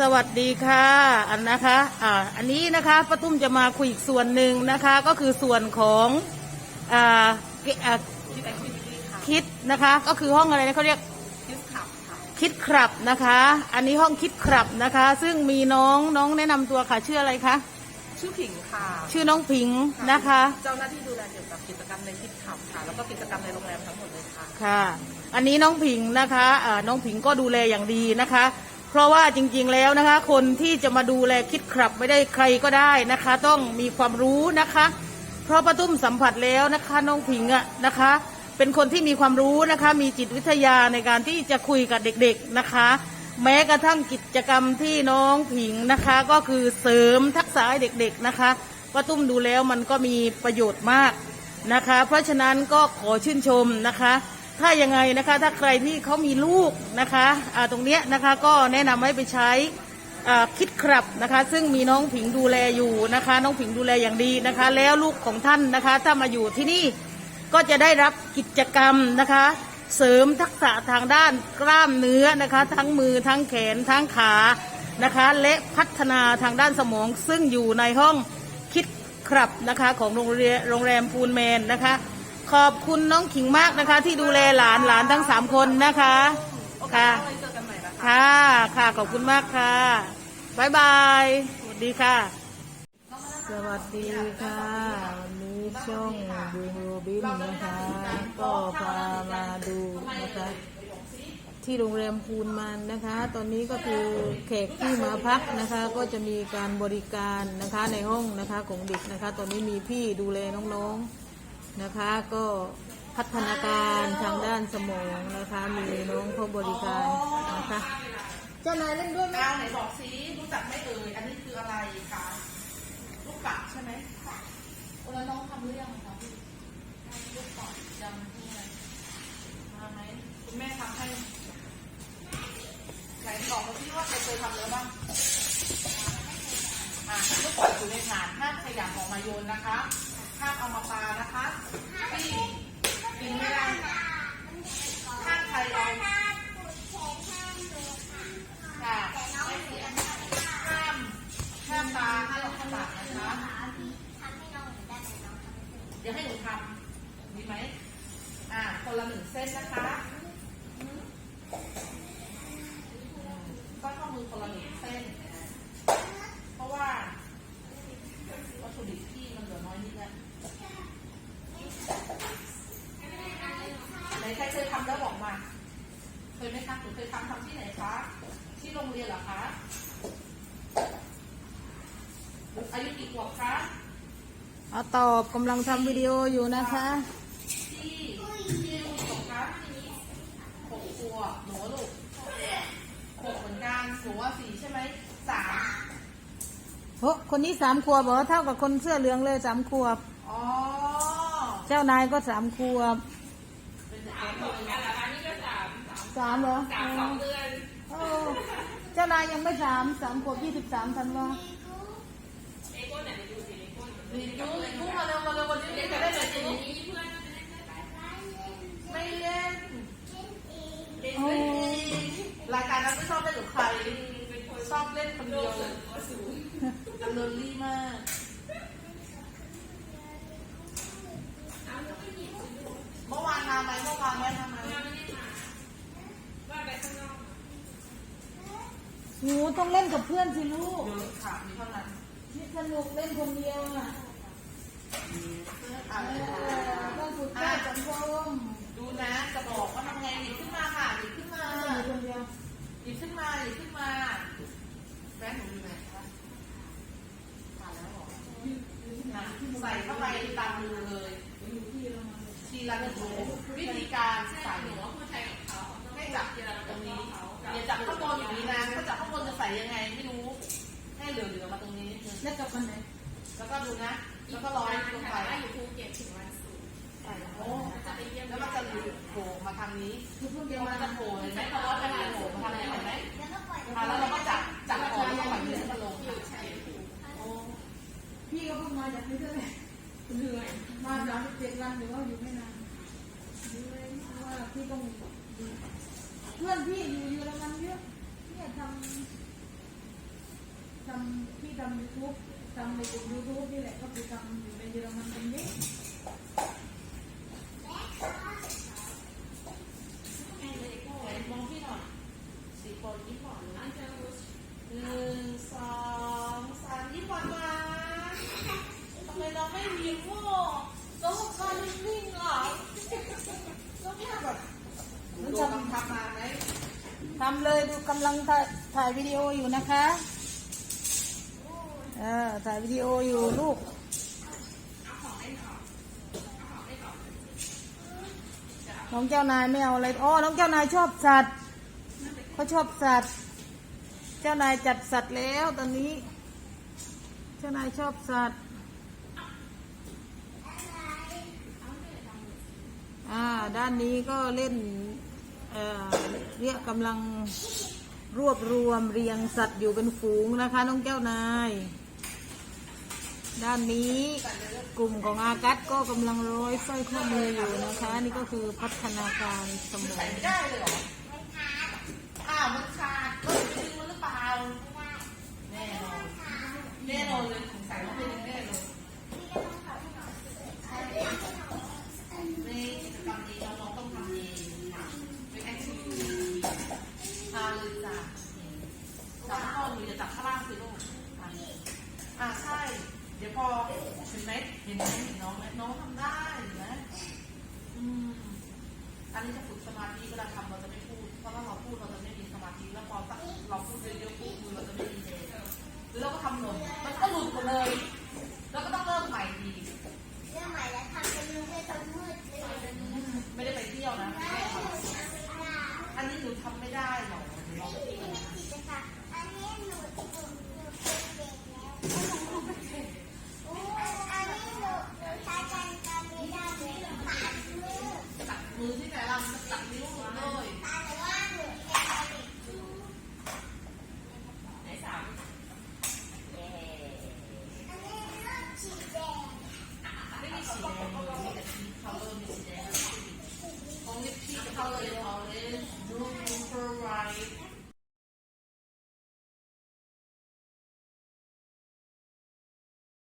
สวัสดีค่ะอันนะคะอ่าอันนี้นะคะป้าตุ้มจะมาคุยอีกส่วนหนึ่งนะคะ ก็คือส่วนของอ่าเกอ่าคิดนะคะ ก็คือห้องอะไรนะเขาเรียกคิสขับค่ะคิดครับนะคะ อันนี้ห้องคิดครับนะคะ ซึ่งมีน้องน้องแนะนำตัวค่ะชื่ออะไรคะชื่อผิงค่ะชื่อน้องผิงนะคะ เจ้าหน้าที่ดูแลเกี่ยวกับกิจกรรมในคิดขับค่ะ แล้วก็กิจกรรมในโรงแรมทั้งหมดเลยค่ะ ค่ะ อันนี้น้องผิงนะคะอ่าน้องผิงก็ดูแลอย่างดีนะคะ เพราะว่าจริงๆแล้วนะคะ คนที่จะมาดูแลคิดครับไม่ได้ใครก็ได้นะคะ ต้องมีความรู้นะคะ เพราะป้าตุ้มสัมผัสแล้วนะคะน้องผิงอะนะคะ เป็นคนที่มีความรู้นะคะ มีจิตวิทยาในการที่จะคุยกับเด็กๆนะคะ แม้กระทั่งกิจกรรมที่น้องผิงนะคะ ก็คือเสริมทักษะให้เด็กๆนะคะป้าตุ้มดูแล้วมันก็มีประโยชน์มากนะคะ เพราะฉะนั้นก็ขอชื่นชมนะคะ ถ้ายังไงนะคะ ถ้าใครที่เขามีลูกนะคะอ่าตรงเนี้ยนะคะก็แนะนำให้ไปใช้คิดครับนะคะ ซึ่งมีน้องผิงดูแลอยู่นะคะ น้องผิงดูแลอย่างดีนะคะ แล้วลูกของท่านนะคะ ถ้ามาอยู่ที่นี่ก็จะได้รับกิจกรรมนะคะ เสริมทักษะทางด้านกล้ามเนื้อนะคะ ทั้งมือทั้งแขนทั้งขานะคะ และพัฒนาทางด้านสมองซึ่งอยู่ในห้องคิดครับนะคะของโรงเรียนโรงแรมพูนแมนนะคะ ขอบคุณน้องขิงมากนะคะ ที่ดูแลหลานหลานทั้งสามคนนะคะ ค่ะ ค่ะค่ะขอบคุณมากค่ะบายบายสวัสดีค่ะ สวัสดีค่ะวันนี้ช่องบูโรบินนะคะ ก็พามาดูนะคะที่โรงแรมพูนมันนะคะ ตอนนี้ก็คือแขกที่มาพักนะคะ ก็จะมีการบริการนะคะในห้องนะคะของเด็กนะคะ ตอนนี้มีพี่ดูแลน้องๆ นะคะก็พัฒนาการทางด้านสมองนะคะ มีน้องเขาบริการนะคะเจ้านายเล่นด้วยไหมดาวไหนบอกซิรู้จักไหม่เอ่ยอันนี้คืออะไรคะลูกกะใช่ไหมค่ะแล้วน้องทำหรือยังคะพี่ลูกกะยังที่ไหนมาไหมคุณแม่ทำให้ไหนบอกมาซิว่าใครเคยทำแล้วบ้างอะลูกปล่อยอยู่ในถาดห้ามขยับออกมาโยนนะคะห้ามเอามาปานะคะ ห้ามขนาดนะคะเดี๋ยวให้หนูทำดีไหมอ่าคนละหนึ่งเส้นนะคะก็ข้อมือคนละหนึ่งเส้น เพราะว่าวัตถุดิบที่มันเหลือน้อยนิดนะไหนใครเคยทำแล้วบอกมา เคยไหมคะหรือเคยทำทำที่ไหนคะ ที่โรงเรียนเหรอคะอายุกี่ขวบคะ เอาตอบกำลังทำวิดีโออยู่นะคะที่ที่ลูกขวบคะหกขวบหนูลูกหกเหมือนกันหนูว่าสี่ใช่ไหมสามโอ้คนนี้สามขวบบอกว่าเท่ากับคนเสื้อเหลืองเลยสามขวบ อ๋อเจ้านายก็สามขวบเป็นเด็กเล็กเลยสามเหรอสามสองเดือนเจ้านายยังไม่สามสามขวบยี่สิบสามธันวา ลีจูลีจูมาเร็วมาเร็ววันนี้เด็กจะได้เลยจีไม่เล่นโอ้รายการนั้นไม่ชอบเล่นกับใครชอบเล่นคนเดียวดำเนินรี่มากเมื่อวานมาไหมเมื่อวานแม่ทำไมหนูต้องเล่นกับเพื่อนสิลูกเดี๋ยวค่ะมีเท่านั้น นี่สนุกเล่นคนเดียวอะเออต้องฝึกการสังคมดูนะจะบอกว่าทำไงหยิบขึ้นมาค่ะหยิบขึ้นมาอยู่คนเดียวหยิบขึ้นมาหยิบขึ้นมาแฟนหนูอยู่ไหนคะมาแล้วเหรอนะใส่เข้าไปตามมือเลยทีละหนึ่งโลวิธีการใส่ให้จับตรงนี้อย่าจับข้างบนอย่างนี้นะถ้าจับข้างบนจะใส่ยังไง แล้วกลับมันไหนแล้วก็ดูนะ แล้วก็ร้อยลงไปอยู่ภูเก็ตถึงวันศุกร์โอ้แล้วมันจะหลุดโผล่มาทางนี้คือเพิ่งเดี๋เดียยววมันมาจะโผล่เห็นไหมพอร้อยไปมันโผล่มาทางนี้เห็นไหมอะแล้วเราก็จับจับออกแล้วก็ปล่อยมือให้มันลงโอ้พี่ก็เพิ่งมาจากนี่ด้วยเหนื่อยมาสามสิบเจ็ดวันหรือว่าอยู่ไม่นานเหนื่อยเพราะว่าพี่ต้องเพื่อนพี่อยู่เยอรมันเยอะเนี่ยทำ ทำที่ทำยูทูบทำในกลุ่มยูทูบนี่แหละก็ไปทำอยู่ในเยอรมันตรงนี้มองพี่หน่อยสี่คนยิ้มหวานนะหนึ่งสองสามยิ้มหวานมาทำไมเราไม่ยิ้มวะเราก็นิ่งๆเหรอก็แค่แบบมันจะทำมาไหมทำเลยดูกำลังถ่ายถ่ายวิดีโออยู่นะคะเออถ่ายวิดีโออยู่ลูกน้องเจ้านายไม่เอาอะไรอ๋อน้องเจ้านายชอบสัตว์เขาชอบสัตว์ เจ้านายจัดสัตว์แล้วตอนนี้ เจ้านายชอบสัตว์อ่าด้านนี้ก็เล่นเอ่อเนี่ยกำลังรวบรวมเรียงสัตว์อยู่เป็นฝูงนะคะ น้องเจ้านาย ด้านนี้กลุ่มของอากัสก็กำลังร้อยสร้อยข้อมืออยู่นะคะ นี่ก็คือพัฒนาการสมองได้เลยเหรออ้าวมันขาดก็จะดึงมันหรือเปล่าแน่นอนแน่นอนเลยสงสัยว่าเป็นอย่างแน่เลยใน อันนี้จะฝึกสมาธิเวลาทำเราจะไม่พูด เพราะถ้าเราพูดเราจะไม่มีสมาธิ แล้วพอเราพูดเยอะๆปุ๊บมือเราจะไม่มีเลยหรือเราก็ทำหล่นมันก็หลุดหมดเลย